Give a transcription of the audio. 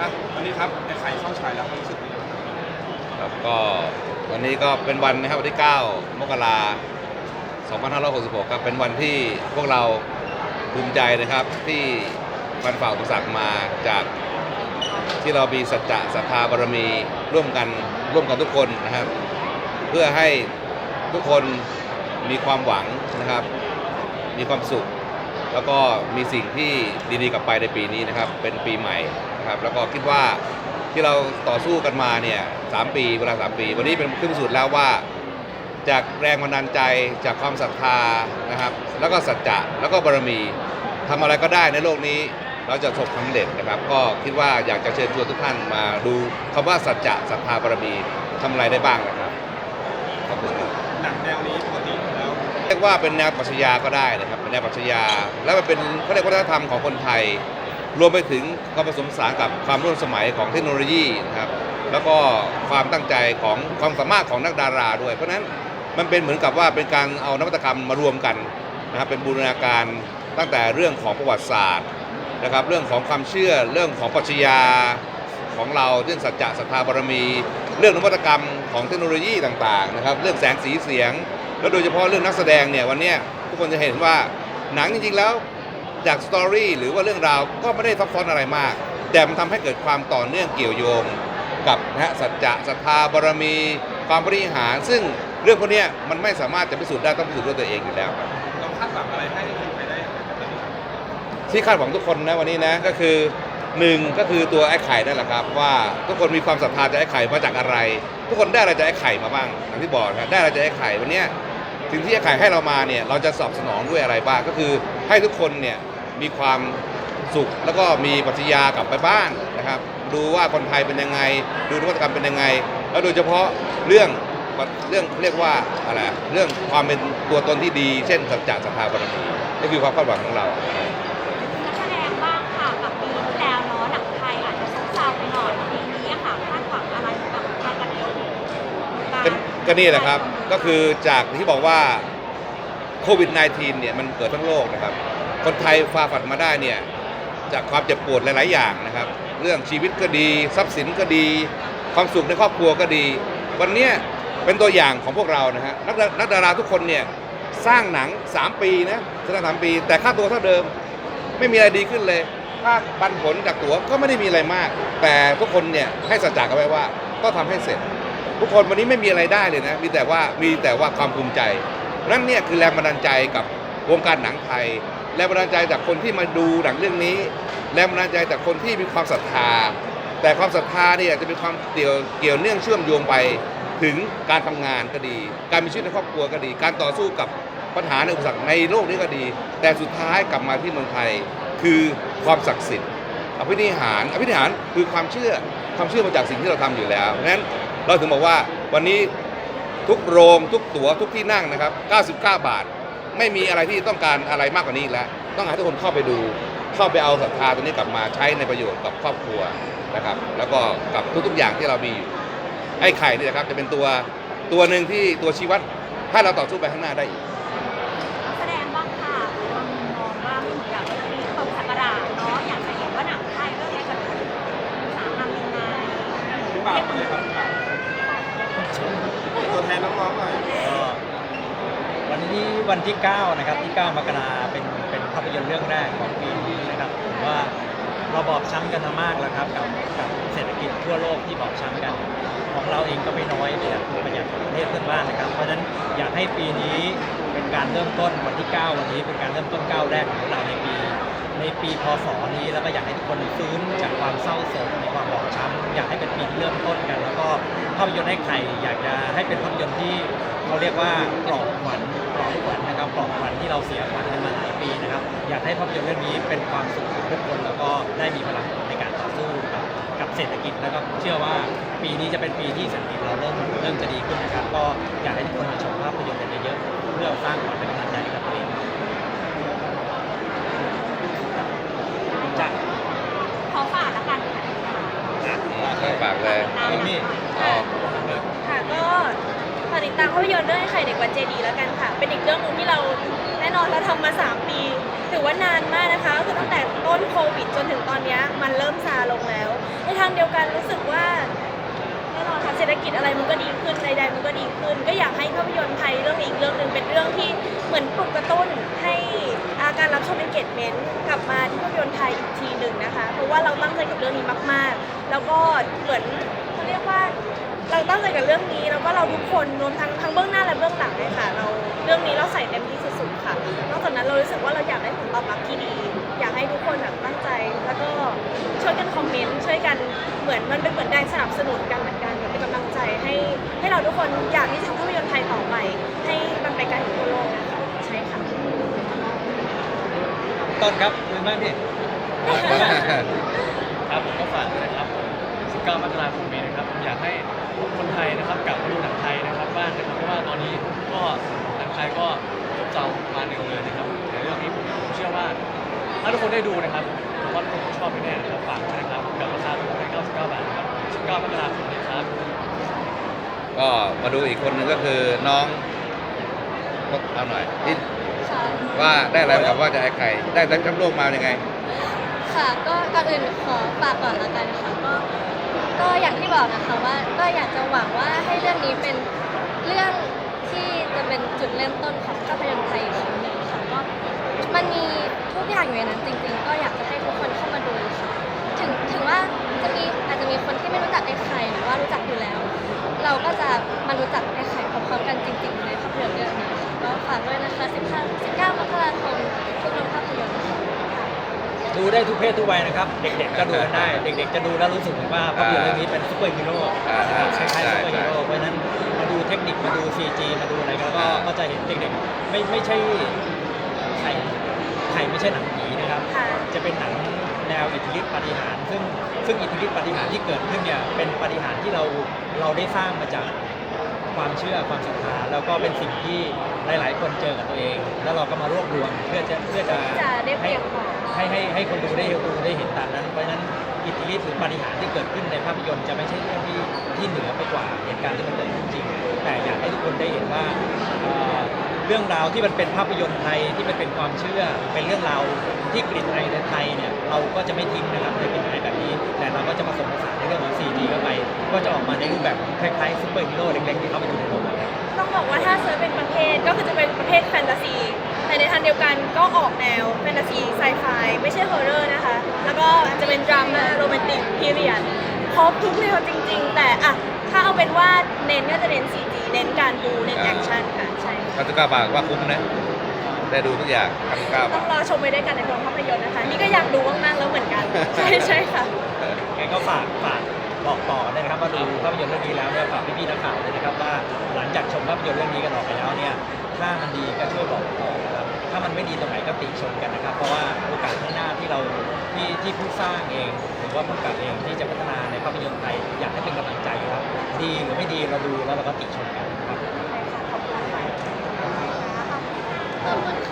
อะวันนี้ครับไอ้ไข่เข้าฉายแล้วรู้สึกยังไงบ้างครับก็วันนี้ก็เป็นวันนะครับวันที่ 9 มกราคม2566 ครับ เป็นวันที่พวกเราภูมิใจนะครับที่ฟันฝ่าอุปสรรคมาจากที่เรามีสัจจะศรัทธาบารมีร่วมกันร่วมกันทุกคนนะครับ เพื่อให้ทุกคนมีความหวังนะครับ มีความสุข แล้วก็มีสิ่งที่ดีๆกลับไปในปีนี้นะครับ เป็นปีใหม่ นะครับแล้วก็คิดว่าที่เราต่อสู้กันมาเนี่ยสามปีเวลาสามปี วันนี้เป็นขึ้นพิสูจน์แล้วว่า จากแรงบันดาลใจจากความศรัทธานะครับ แล้วก็สัจจะแล้วก็บารมีทำอะไรก็ได้ในโลกนี้เราจะประสบความสำเร็จนะครับ ก็คิดว่าอยากจะเชิญชวนทุกท่านมาดูคำว่าสัจจะศรัทธาบารมีทำอะไรได้บ้างนะครับขอบคุณครับหนังแนวนี้ปกติแล้วเรียกว่าเป็นแนวปรัชญาก็ได้นะครับเป็นแนวปรัชญาแล้วมันเป็นเขาเรียกวัฒนธรรมของคนไทย รวมไปถึงความผสมผสานกับความร่วมสมัยของเทคโนโลยีนะครับแล้วก็ความตั้งใจของความสามารถของนักดาราด้วย เพราะฉะนั้นมันเป็นเหมือนกับว่าเป็นการเอานวัตกรรมมารวมกันนะครับเป็นบูรณาการตั้งแต่เรื่องของประวัติศาสตร์นะครับเรื่องของความเชื่อเรื่องของปรัชญาของเราเรื่องสัจจะศรัทธาบารมี เรื่องนวัตกรรมของเทคโนโลยีต่างๆนะครับเรื่องแสงสีเสียง แล้วโดยเฉพาะเรื่องนักแสดงเนี่ยวันนี้ทุกคนจะเห็นว่าหนังจริงๆแล้ว จากสตอรี่หรือว่าเรื่องราวก็ไม่ได้ซับซ้อนอะไรมาก แต่มันทำให้เกิดความต่อเนื่องเกี่ยวโยง กับนะฮะสัจจะศรัทธาบารมี ความบริหาร ซึ่งเรื่องพวกเนี้ยมันไม่สามารถจะพิสูจน์ได้ต้องพิสูจน์ด้วยตัวเองอยู่แล้วครับ เราคาดหวังอะไรให้คนไทยได้ครับวันนี้ที่คาดหวังทุกคนนะวันนี้นะก็คือหนึ่งก็คือตัวไอ้ไข่นั่นแหละครับ ว่าทุกคนมีความศรัทธาจากไอ้ไข่มาจากอะไร ทุกคนได้อะไรจากไอ้ไข่มาบ้างอย่างที่บอกนะได้อะไรจากไอ้ไข่วันเนี้ยสิ่งที่ไอ้ไข่ให้เรามาเนี่ยเราจะสอบสนองด้วยอะไรบ้างก็คือให้ทุกคนเนี่ย มีความสุข แล้วก็มีปรัชญากลับไปบ้านนะครับ ดูว่าคนไทยเป็นยังไง ดูนวัตกรรมเป็นยังไง แล้วโดยเฉพาะเรื่องเรื่องเรียกว่าอะไรเรื่องความเป็นตัวตนที่ดี เช่นสัจจะศรัทธาบารมีนี่คือความคาดหวังของเรานักแสดงบ้างค่ะกับปีที่แล้วเนาะหนังไทยอาจจะซบเซาไปหน่อยปีนี้อะค่ะคาดหวังอะไรกับการกันเองก็ก็นี่แหละครับก็คือจากที่บอกว่าโควิด -19 เนี่ยมันเกิดทั้งโลกนะครับ คนไทยฝ่าฟันมาได้เนี่ยจากความเจ็บปวดหลาย ๆ อย่างนะครับ เรื่องชีวิตก็ดี ทรัพย์สินก็ดี ความสุขในครอบครัวก็ดี วันนี้เป็นตัวอย่างของพวกเรานะฮะนักดานักดาราทุกคนเนี่ยสร้างหนัง 3 ปีนะแสดงสามปี แต่ค่าตัวเท่าเดิม ไม่มีอะไรดีขึ้นเลยค่าปันผลจากตั๋วก็ไม่ได้มีอะไรมาก แต่ทุกคนเนี่ยให้สัจจะกันไว้ว่าก็ทำให้เสร็จ ทุกคนวันนี้ไม่มีอะไรได้เลยนะมีแต่ว่ามีแต่ว่าความภูมิใจนั่นเนี่ยคือแรงบันดาลใจกับวงการหนังไทย แรงบันดาลใจจากคนที่มาดูหนังเรื่องนี้ แรงบันดาลใจจากคนที่มีความศรัทธา แต่ความศรัทธาเนี่ยจะมีความเกี่ยวเกี่ยวเนื่องเชื่อมโยงไปถึงการทำงานก็ดี การมีชีวิตในครอบครัวก็ดี การต่อสู้กับปัญหาในอุปสรรคในโลกนี้ก็ดี แต่สุดท้ายกลับมาที่เมืองไทย คือความศักดิ์สิทธิ์อภินิหารอภินิหารคือความเชื่อความเชื่อมาจากสิ่งที่เราทำอยู่แล้วเพราะนั้นเราถึงบอกว่าวันนี้ทุกโรงทุกตั๋วทุกที่นั่งนะครับ 99 บาท ไม่มีอะไรที่ต้องการอะไรมากกว่านี้อีกแล้ว ต้องให้ทุกคนเข้าไปดู เข้าไปเอาศรัทธาตัวนี้กลับมาใช้ในประโยชน์กับครอบครัวนะครับ แล้วก็กับทุกๆอย่างที่เรามีอยู่ไอ้ไข่นี่นะครับจะเป็นตัวตัวหนึ่งที่ตัวชี้วัดให้เราต่อสู้ไปข้างหน้าได้อีก นักแสดงบ้างค่ะมองว่าอยากจะมีตกสักการะเนาะอยากจะเห็นว่าหนังไทยเรื่องนี้จะถูกสามนำยังไง พี่บ่าวมาเลยครับพี่บ่าวตัวแทนน้องๆหน่อย ก็วันนี้ วันที่ 9 นะครับที่ 9 มกราเป็นเป็นภาพยนตร์เรื่องแรกของปีนี้นะครับผมว่าเราบอบช้ำกันมามากแล้วครับกับกับเศรษฐกิจทั่วโลกที่บอบช้ำกัน ของเราเองก็ไม่น้อยไปจากไปจากประเทศเพื่อนบ้านนะครับ เพราะฉะนั้นอยากให้ปีนี้เป็นการเริ่มต้นวันที่ 9 วันนี้เป็นการเริ่มต้นก้าวแรกของเราในปี ในปีพศนี้แล้วก็อยากให้ทุกคนฟื้นจากความเศร้าโศกในความบอบช้ำอยากให้เป็นปีที่เริ่มต้นกัน แล้วก็ภาพยนตร์ให้ใครอยากจะให้เป็นภาพยนตร์ที่เขาเรียกว่าปลอบขวัญ ปลอบขวัญนะครับปลอบขวัญที่เราเสียขวัญกันมาหลายปีนะครับ อยากให้ภาพยนตร์เรื่องนี้เป็นความสุขของทุกคนแล้วก็ได้มีพลังในการต่อสู้กับกับเศรษฐกิจแล้วก็เชื่อว่าปีนี้จะเป็นปีที่เศรษฐกิจเราเริ่มเริ่มจะดีขึ้นนะครับ ก็อยากให้ทุกคนมาชมภาพยนตร์กันเยอะๆเพื่อสร้างขวัญและกำลังใจให้กับตัวเองจากขอฝากละกันค่ะฝากเลยเอมี่อ๋อค่ะก็ฝากติดตามภาพยนตร์เรื่องไอ้ไข่เด็กวัดเจดีแล้วกันค่ะ เป็นอีกเรื่องหนึ่งที่เราแน่นอนเราทำมา 3 ปี ถือว่านานมากนะคะก็คือตั้งแต่ต้นโควิดจนถึงตอนนี้มันเริ่มซาลงแล้ว ในทางเดียวกันรู้สึกว่าแน่นอนค่ะเศรษฐกิจอะไรมันก็ดีขึ้นใดๆมันก็ดีขึ้น ก็อยากให้ภาพยนตร์ไทยเรื่องนี้อีกเรื่องหนึ่งเป็นเรื่องที่เหมือนปลุกกระตุ้นให้อาการรับชม engagement กลับมาที่ภาพยนตร์ไทยอีกทีหนึ่งนะคะ เพราะว่าเราตั้งใจกับเรื่องนี้มาก ๆ แล้วก็เหมือนเขาเรียกว่า เราตั้งใจกับเรื่องนี้แล้วก็เราทุกคนรวมทั้งทั้งเบื้องหน้าและเบื้องหลังเลยค่ะ เราเรื่องนี้เราใส่เต็มที่สุดๆค่ะนอกจากนั้นเรารู้สึกว่าเราอยากได้ผลตอบรับที่ดี อยากให้ทุกคนแบบตั้งใจ แล้วก็ช่วยกันคอมเมนต์ช่วยกันเหมือนมันเป็นเหมือนแรงสนับสนุนกันเหมือนกันเหมือนเป็นกำลังใจให้ให้เราทุกคนอยากที่จะทำภาพยนตร์ไทยต่อไป ให้มันไปไกลถึงทั่วโลกนะคะใช่ค่ะต้นครับเป็นบ้างพี่ ครับผมก็ฝากด้วยนะครับ 19มกราคมนี้นะครับผมอยากให้คนไทยนะครับกลับมาดูหนังไทยนะครับบ้างนะครับเพราะว่าตอนนี้ก็หนังไทยก็ซบเซามาหนึ่งเลยนะครับแต่เรื่องนี้ผมผมเชื่อว่าถ้าทุกคนได้ดูนะครับผมว่าทุกคนชอบแน่ๆนะครับฝากด้วยนะครับกับราคาถูกแค่99 บาทนะครับ19มกราคมนี้ครับก็มาดูอีกคนหนึ่งก็คือน้องเอาหน่อยที่ว่าได้อะไรกับว่าจะไอ้ไข่ได้แชมป์โลกมายังไง ค่ะ ก็ก่อนอื่นขอฝากก่อนละกันนะคะก็ ก็อย่างที่บอกนะคะว่าก็อยากจะหวังว่าให้เรื่องนี้เป็นเรื่องที่จะเป็นจุดเริ่มต้นของภาพยนตร์ไทยอีกครั้งหนึ่งค่ะก็มันมีทุกอย่างอยู่ในนั้นจริง ๆ ก็อยากจะให้ทุกคนเข้ามาดูค่ะถึงถึงว่าจะมีอาจจะมีคนที่ไม่รู้จักไอ้ไข่หรือว่ารู้จักอยู่แล้ว เราก็จะมารู้จักไอ้ไข่พร้อมๆกันจริงๆในภาพยนตร์เรื่องนี้ค่ะก็ฝากด้วยนะคะ15 19มกราคมทุกโรงภาพยนตร์ค่ะ ดูได้ทุกเพศทุกวัยนะครับ เด็กๆก็ดูกันได้ เด็กๆจะดูแล้วรู้สึกเหมือนว่าภาพยนตร์เรื่องนี้เป็นซูเปอร์ฮีโร่อ่านะครับคล้ายๆใช่ซูเปอร์ฮีโร่เพราะฉะนั้นมาดูเทคนิคมาดู CG มาดูอะไรก็ก็อ่าก็จะเห็นเด็กๆไม่ไม่ใช่ไข่ไข่ไม่ใช่หนังผีนะครับค่ะจะเป็นหนังแนวอิทธิฤทธิปาฏิหาริย์ซึ่งซึ่งอิทธิฤทธิปาฏิหาริย์ที่เกิดขึ้นเนี่ยเป็นปาฏิหาริย์ที่เราเราได้สร้างมาจาก ความเชื่อความศรัทธาแล้วก็เป็นสิ่งที่หลาย ๆ คนเจอกับตัวเอง แล้วเราก็มารวบรวมเพื่อจะเพื่อจะจะได้เปรียบบอกให้ให้ให้คนดูได้ดูได้เห็นตามนั้น เพราะฉะนั้นอิทธิฤทธิ์หรือปาฏิหาริย์ที่เกิดขึ้นในภาพยนตร์จะไม่ใช่เรื่องที่ที่เหนือไปกว่าเหตุการณ์ที่มันเกิดขึ้นจริง แต่อยากให้ทุกคนได้เห็นว่า เอ่อเรื่องราวที่มันเป็นภาพยนตร์ไทยที่มันเป็นความเชื่อ เป็นเรื่องราวที่กลิ่นไอในไทยเนี่ยเราก็จะไม่ทิ้งนะครับในกลิ่นไอแบบนี้ แต่เราก็จะผสมผสานในเรื่องของ 4D เข้าไป ก็จะออกมาในรูปแบบคล้ายๆซูเปอร์ฮีโร่เล็กๆที่เขาไปดูในโรงหนังครับต้องบอกว่าถ้าเซิร์ชเป็นประเภทก็คือจะเป็นประเภทแฟนตาซี แต่ในทางเดียวกันก็ออกแนวแฟนตาซีไซไฟไม่ใช่ฮอร์เรอร์นะคะ แล้วก็จะเป็นดราม่าโรแมนติกพีเรียดครบทุกแนวจริง ๆ แต่อะถ้าเอาเป็นว่าเน้นก็จะเน้น 4D เน้นการบูเน้นแอคชั่นค่ะใช่ 99บาทว่าคุ้มนะ ได้ดูทุกอย่าง99ต้บาองทรอชมไปด้วยกันในโรงภาพยนตร์นะคะ นี่ก็อยากดูมากๆแล้วเหมือนกัน ใช่ใช่ค่ะไงก็ฝากฝากบอกต่อเลยนะครับว่าดูภาพยนตร์เรื่องนี้แล้วเนี่ยฝากพี่ๆนักข่าวเลยนะครับว่าหลังจากชมภาพยนตร์เรื่องนี้กันออกไปแล้วเนี่ยถ้ามันดีก็ช่วยบอกต่อนะครับถ้ามันไม่ดีตรงไหนก็ติชมกันนะครับ เพราะว่าโอกาสข้างหน้าที่เราที่ที่ผู้สร้างเอง หรือว่าผู้กำกับเองที่จะพัฒนาในภาพยนตร์ไทยอยากให้เป็นกำลังใจครับดีหรือไม่ดีเราดูแล้วเราก็ติชมกัน Thank you.